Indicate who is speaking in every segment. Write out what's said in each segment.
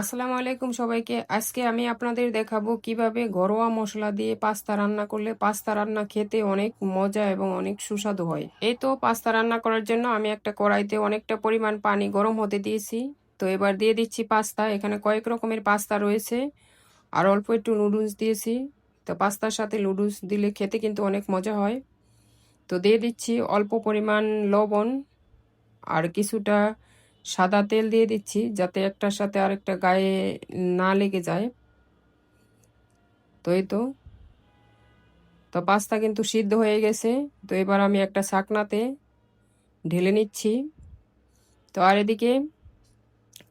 Speaker 1: আসসালামু আলাইকুম সবাইকে। আজকে আমি আপনাদের দেখাবো কীভাবে ঘরোয়া মশলা দিয়ে পাস্তা রান্না করলে পাস্তা রান্না খেতে অনেক মজা এবং অনেক সুস্বাদু হয়। এই তো পাস্তা রান্না করার জন্য আমি একটা কড়াইতে অনেকটা পরিমাণ পানি গরম হতে দিয়েছি। তো এবার দিয়ে দিচ্ছি পাস্তা। এখানে কয়েক রকমের পাস্তা রয়েছে আর অল্প একটু নুডলস দিয়েছি। তো পাস্তার সাথে নুডলস দিলে খেতে কিন্তু অনেক মজা হয়। তো দিয়ে দিচ্ছি অল্প পরিমাণ লবণ আর কিছুটা সাদা তেল দিয়ে দিচ্ছি যাতে একটার সাথে আরেকটা গায়ে না লেগে যায়। তো এই তো। তো পাস্তা কিন্তু সিদ্ধ হয়ে গেছে। তো এবার আমি একটা শাকনাতে ঢেলে নিচ্ছি। তো আর এদিকে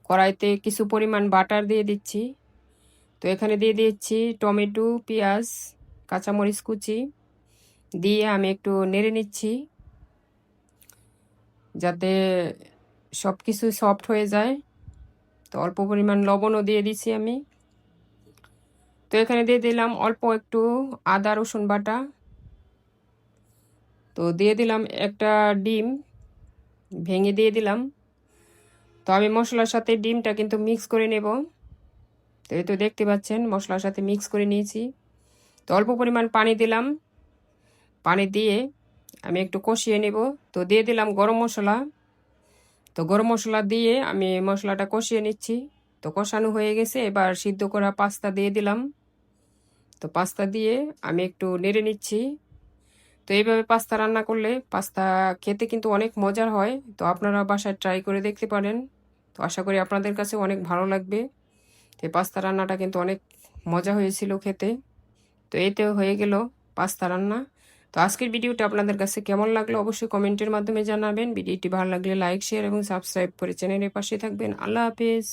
Speaker 1: কড়াইতে কিছু পরিমাণ বাটার দিয়ে দিচ্ছি। তো এখানে দিয়ে দিচ্ছি টমেটো, পেঁয়াজ, কাঁচামরিচ কুচি দিয়ে আমি একটু নেড়ে নিচ্ছি। যাতে সব কিছু সফট হয়ে যায়। তো অল্প পরিমাণ লবণও দিয়ে দিছি আমি। তো এখানে দিয়ে দিলাম অল্প একটু আদা, রসুন বাটা। তো দিয়ে দিলাম একটা ডিম, ভেঙে দিয়ে দিলাম। তো আমি মশলার সাথে ডিমটা কিন্তু মিক্স করে নেব। তো এই তো দেখতে পাচ্ছেন, মশলার সাথে মিক্স করে নিয়েছি। তো অল্প পরিমাণ পানি দিলাম। পানি দিয়ে আমি একটু কষিয়ে নেব। তো দিয়ে দিলাম গরম মশলা। তো গরম মশলা দিয়ে আমি মশলাটা কষিয়ে নিচ্ছি। তো কষানো হয়ে গেছে, এবার সিদ্ধ করা পাস্তা দিয়ে দিলাম। তো পাস্তা দিয়ে আমি একটু নেড়ে নিচ্ছি। তো এইভাবে পাস্তা রান্না করলে পাস্তা খেতে কিন্তু অনেক মজার হয়। তো আপনারা বাসায় ট্রাই করে দেখতে পারেন। তো আশা করি আপনাদের কাছে অনেক ভালো লাগবে। তো পাস্তা রান্নাটা কিন্তু অনেক মজা হয়েছিল খেতে। তো এতেও হয়ে গেল পাস্তা রান্না। তো আজকের ভিডিওটা আপনাদের কাছে কেমন লাগল অবশ্যই কমেন্টের মাধ্যমে জানাবেন। ভিডিওটি ভালো লাগলে লাইক শেয়ার এবং সাবস্ক্রাইব করে চ্যানেলের পাশে থাকবেন। আল্লাহ হাফেজ।